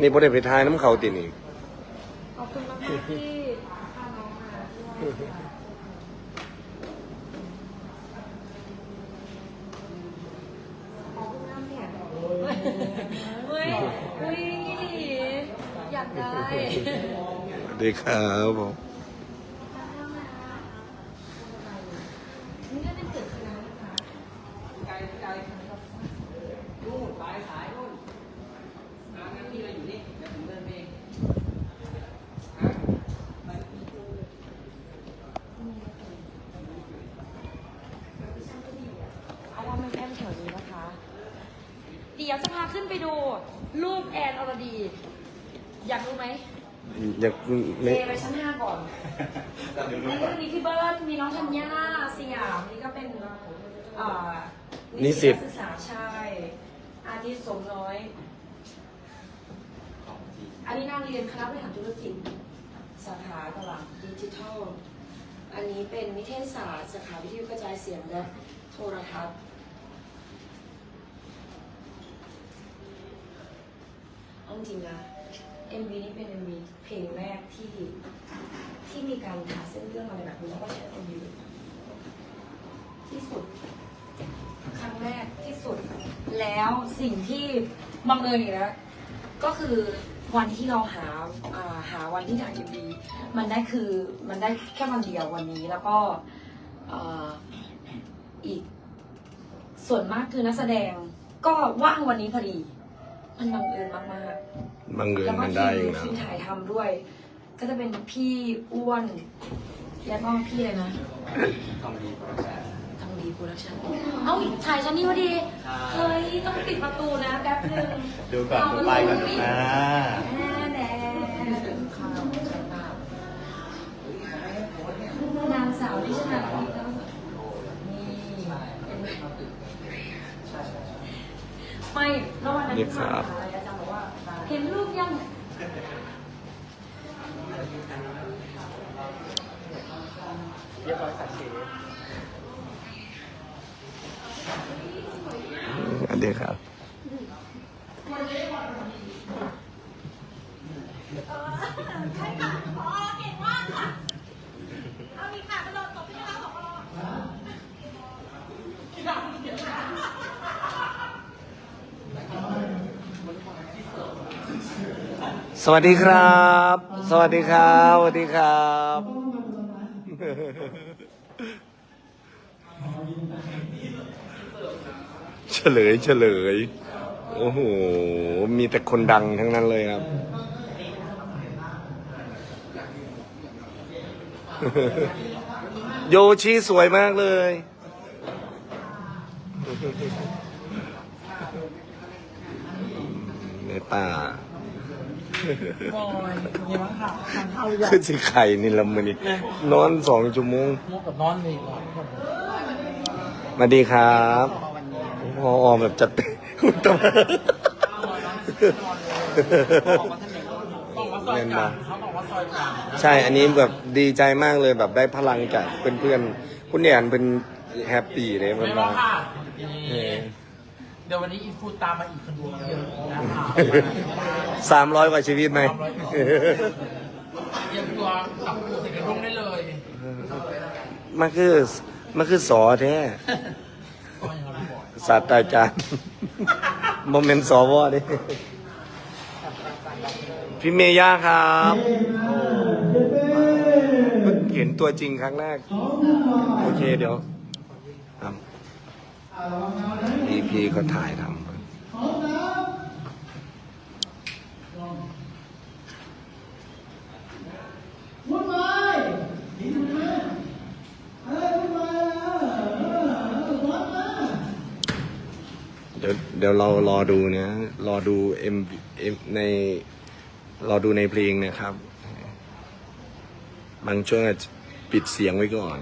นี่บ่ได้ไปทายน้ำเขาตินี่ขอบคุณมากๆที่พาน้องมาด้วยขอบคุณมากเนี่ยเฮ้ยเฮ้ยอยากได้ สวัสดีครับผม นี่ก็เป็นตึกคณะนะคะ เอาว่ามันแอมแถวนี้นะคะ เดี๋ยวจะพาขึ้น ไปดูรูปแอนอรดี อยากรู้ไหมอยากเทไม่ไปชั้นห้าก่อนนี่ก็จะมีพี่เบิร์ดมีน้องธัญญาสยามนี่ก็เป็นเอ่อนิสิตนักศึกษาชายอาทิตย์สมน้อยอันนี้นางเรียนคณะบริหารธุรกิจ สาขาตลาดดิจิทัล อันนี้เป็นนิเทศศาสตร์สาขาวิทยุกระจายเสียงและโทรทัศน์ เอาจริงนะ MV นี้เป็น MV เพลงแรกที่ที่มีการหาเส้นเรื่องอะไรแบบนี้แล้วก็ใช้ MV ที่สุด ครั้งแรกที่สุด แล้วสิ่งที่บังเอิญอีกแล้วก็คือวันที่เราหาาหาวันที่ถ่าย MV มันได้คือมันได้แค่วันเดียววันนี้แล้วก็อ่าอีกส่วนมากคือนักแสดงก็ว่างวันนี้พอดี มันบังเอิญมากๆบังเอิญแล้วก็มันทีได้มเองนะ ทีมถ่ายทำด้วย ก็จะเป็นพี่อ้วนแล้วก็พี่อะไรนะทองดีโปรดักชั่นทองดีโปรดักชั่นเอ้าถ่ายชั้นนี้พอดีเฮ้ยต้องปิดประตูนะแป๊บนึงดูก่อนดูไปก่อนดูนะแน่ ไม่แล้ววันนั้นที่มาหาอะไรอาจารย์บอกว่า เห็นรูปยังเรียบร้อยสักเชฟสวัสดีครับ สวัสดีครับ สวัสดีครับ สวัสดีครับ เฉลยเฉลย โอ้โห มีแต่คนดังทั้งนั้นเลยครับ โยชิสวยมากเลย เนต้า บอยมีมั้งค่ะทานข้าวหรือยังคือสิไข่นี่ละมือนี่นอนสองชั่วโมงมุกกับนอนเลยก่อนครับผมมาดีครับวันนี้พอออมแบบจัดเต็มคุณตนอนนอนเลยบอกว่าท่านไหนต้องมาซอยกลางเขาบอกว่าซอยกลางใช่อันนี้แบบดีใจมากเลยแบบได้พลังจากเพื่อนๆคุณเนี่ยเป็นแฮปปี้เลยมันไม่มาว่าค่ะ เออเดี๋ยววันนี้อีฟูตามมาอีกคนดูเยอะนะคะสามร้อยกว่าชีวิตไหม เตรียมตัวกับปูใส่กระด้งได้เลยมันคือมันคือสอแท้ก็ยังเราบอกศาสตราจารย์โมเมนต์สวดิพี่เมย่าครับโอ้เพิ่งเห็นตัวจริงครั้งแรก โอเคเดี๋ยวครับ EP ก็ถ่ายทำเดี๋ยวเดี๋ยวเรารอดูนะรอดูเอ็มเอ็มในรอดูในเพลงนะครับ บางช่วงอาจจะปิดเสียงไว้ก่อน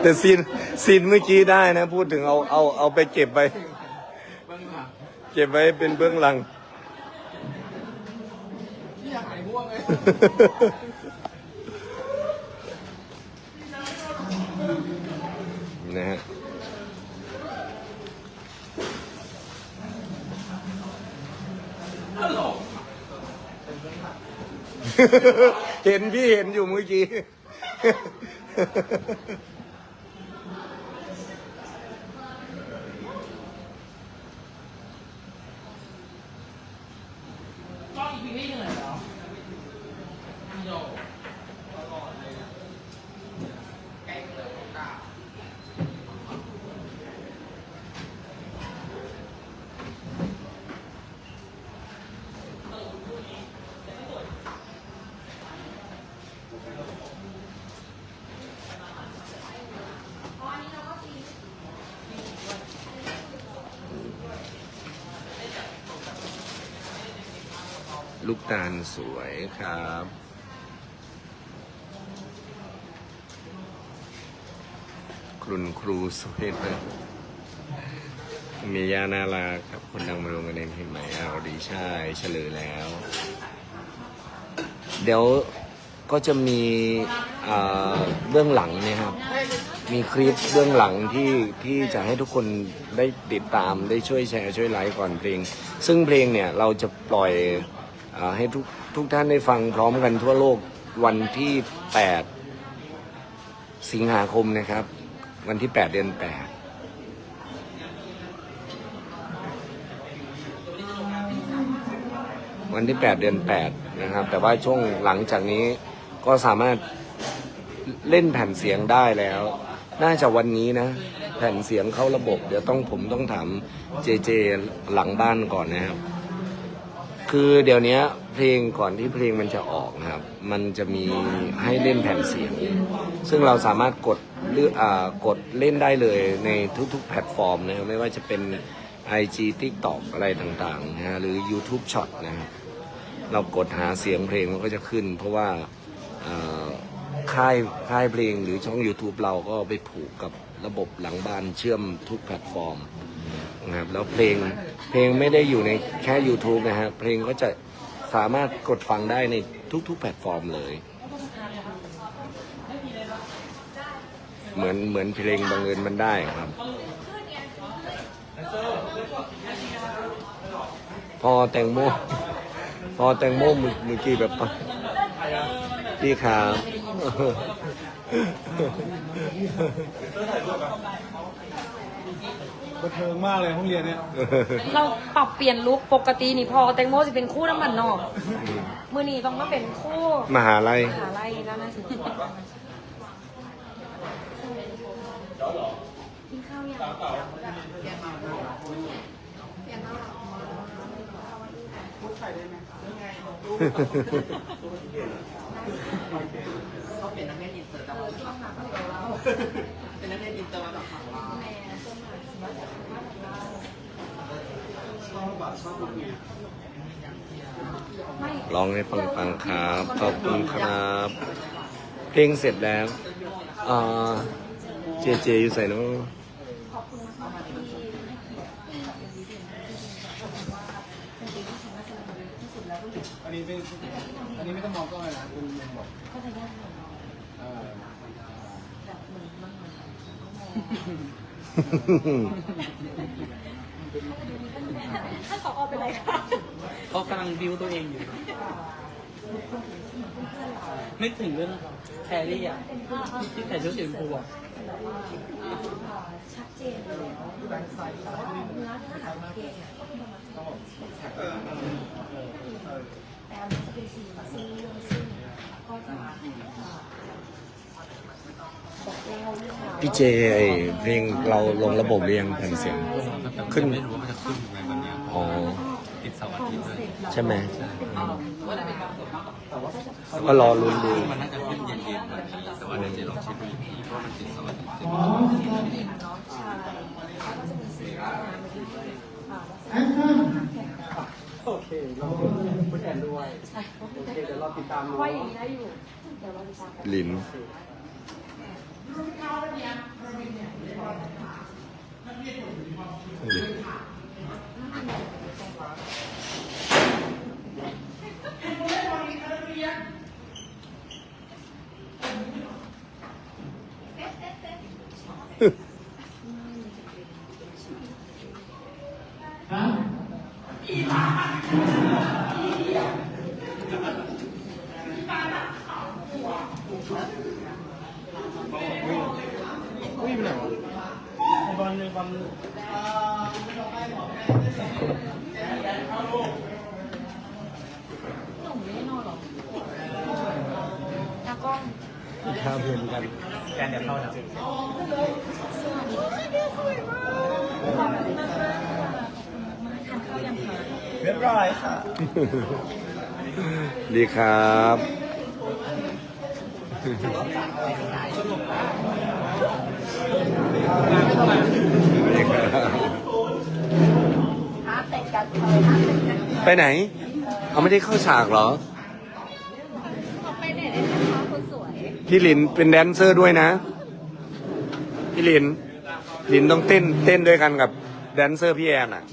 แต่ซีนซีนเมื่อกี้ได้นะ พูดถึงเอาเอาเอาไปเก็บไว้เบื้องหลังเก็บไว้เป็นเบื้องหลังที่อยากหายง่วงเลยนะฮะ ฮัลโหล เห็นพี่เห็นอยู่เมื่อกี้ กล้องอีกทีนี่เหนื่อยเหรอโยแกงเหลืองกา ลูกตาลสวยครับคุณครูสวยเลยมียานาราครับคนดังมาลงกันในเพลงใหม่เอาดีใช่เฉลยแล้ว เดี๋ยวก็จะมีเบื้องหลังเนี่ยครับ มีคลิปเบื้องหลังที่ที่จะให้ทุกคนได้ติดตามได้ช่วยแชร์ช่วยไลค์ก่อนเพลง ซึ่งเพลงเนี่ยเราจะปล่อย ให้ทุกทุกท่านได้ฟังพร้อมกันทั่วโลกวันที่ 8 สิงหาคมนะครับ วันที่ 8 เดือน 8วันที่ 8 เดือน 8 นะครับ แต่ว่าช่วงหลังจากนี้ก็สามารถเล่นแผ่นเสียงได้แล้ว น่าจะวันนี้นะ แผ่นเสียงเข้าระบบ เดี๋ยวต้องผมต้องถามเจเจหลังบ้านก่อนนะครับ คือเดี๋ยวนี้เพลงก่อนที่เพลงมันจะออกนะครับ มันจะมีให้เล่นแผ่นเสียง ซึ่งเราสามารถกดเลือกอ่ากดเล่นได้เลยในทุกๆ แพลตฟอร์มนะครับไม่ว่าจะเป็น IG TikTok อะไรต่างๆนะฮะหรือ YouTube Shot นะครับเรากดหาเสียงเพลงมันก็จะขึ้น เพราะว่าค่ายค่ายเพลงหรือช่อง YouTube เราก็ไปผูกกับระบบหลังบ้านเชื่อมทุกแพลตฟอร์มนะครับแล้วเพลง เพลงไม่ได้อยู่ในแค่ YouTube นะฮะ เพลงก็จะสามารถกดฟังได้ในทุกๆ แพลตฟอร์มเลย เหมือนเหมือนเพลงบังเอิญมันได้ครับ พอแตงโมพอแตงโมเมื่อเมื่อกี้แบบพี่ครับ บันเทิงมากเลยห้องเรียนเนี่ยเราปรับเปลี่ยนลุคปกตินี่พอแตงโมจะเป็นคู่น้ำมันนอก มือนี้ต้องมาเป็นคู่มหาลัยมหาลัยนะนะกินข้าวยังเขาเป็นนักเรียนอินเตอร์แต่ว่าเป็นนักเรียนอินเตอร์มาจากฝั่งลาว ร้องให้ฟังฟังๆครับ ขอบคุณครับ เพลงเสร็จแล้วอ่าเจเจอยู่ใส่เนาะขอบคุณมากๆที่ให้เกียรติเป็นดีเด่นเป็นดีที่สามารถจะที่สุดแล้วก็อยู่อันนี้เป็นอันนี้ไม่ต้องมองกล้องเลยนะคุณยังบอกก็จะยากหน่อยเออแบบเหมือนมันเหมือน ถ้าขอออกไปเลยค่ะเขากำลังบิวตัวเองอยู่ นึกถึงเรื่องแพรรี่อะที่ใส่ชุดสีชมพูอะชัดเจนเลยเนื้อเนื้อหาเพลงเก็มีประมาณแต่มันจะเป็นสีมาซึ่งเรื่องซึ่งก็จะ พี่เจไอเพลงเราลงระบบเรียงแผ่นเสียง ขึ้น ไม่รู้ว่ามันจะขึ้นยังไงวันเนี้ยอ๋อติดเสาร์อาทิตย์ด้วยใช่ไหมก็รอลุ้นดูมันน่าจะขึ้นเย็นๆวันนี้แต่ว่าเดี๋ยวเจะลองเช็คดูอีกทีเพราะมันติดเสาร์อาทิตย์ใช่ไหมเนาะใช่แล้วก็จะมีสีงานมาที่อ่าโอเคเราพูดแทนด้วยใช่โอเค เดี๋ยวเราติดตามเพดูราะว่าอย่างนี้ได้อยู่ เดี๋ยวเราจะตามกัน ลิน ไอบอลในบอลหนุ่มไม่ได้นอนหรอตากล้องข้าวเพื่อนกัน สวัสดีค่ะเดียวสวยมากขอบคุณมากค่ะมาทานข้าวยังคะเรียบร้อยค่ะ ดีครับดีครับไปไหน เอาไม่ได้เข้าฉากเหรอ ไปไหนได้นะคะคน พี่หลินเป็นแดนเซอร์ด้วยนะ พี่หลิน หลินต้องเต้นเต้นด้วยกันกับแดนเซอร์พี่แอนอะ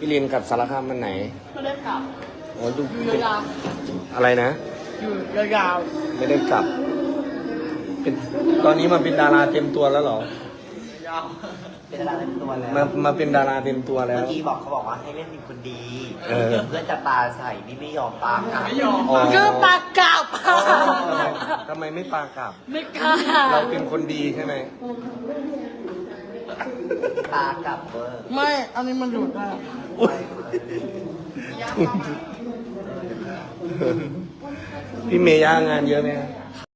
พี่ลินกับสารคามมันไหนไม่ได้กลับอ๋อดูอยู่ยาวอะไรนะ อยู่ยาวไม่ได้กลับ เป็นตอนนี้มาเป็นดาราเต็มตัวแล้วเหรอ ยาวเป็นดาราเต็มตัวแล้ว มามาเป็นดาราเต็มตัวแล้เมื่วอกี้บอกเขาบอกว่าให้เล่นเป็นคนดีเออ เดี๋ยวเพื่อนจะตาใส่นี่ไม่ยอมตามอะไม่ยอมอ๋อคือปากกลับทำไมทำไมไม่ปากลับ ไม่กล้าเราเป็นคนดีใช่ไหม ตากลับเวอร์ไม่ อันนี้มันหลุดได้พี่เมย่างานเยอะไหมครับ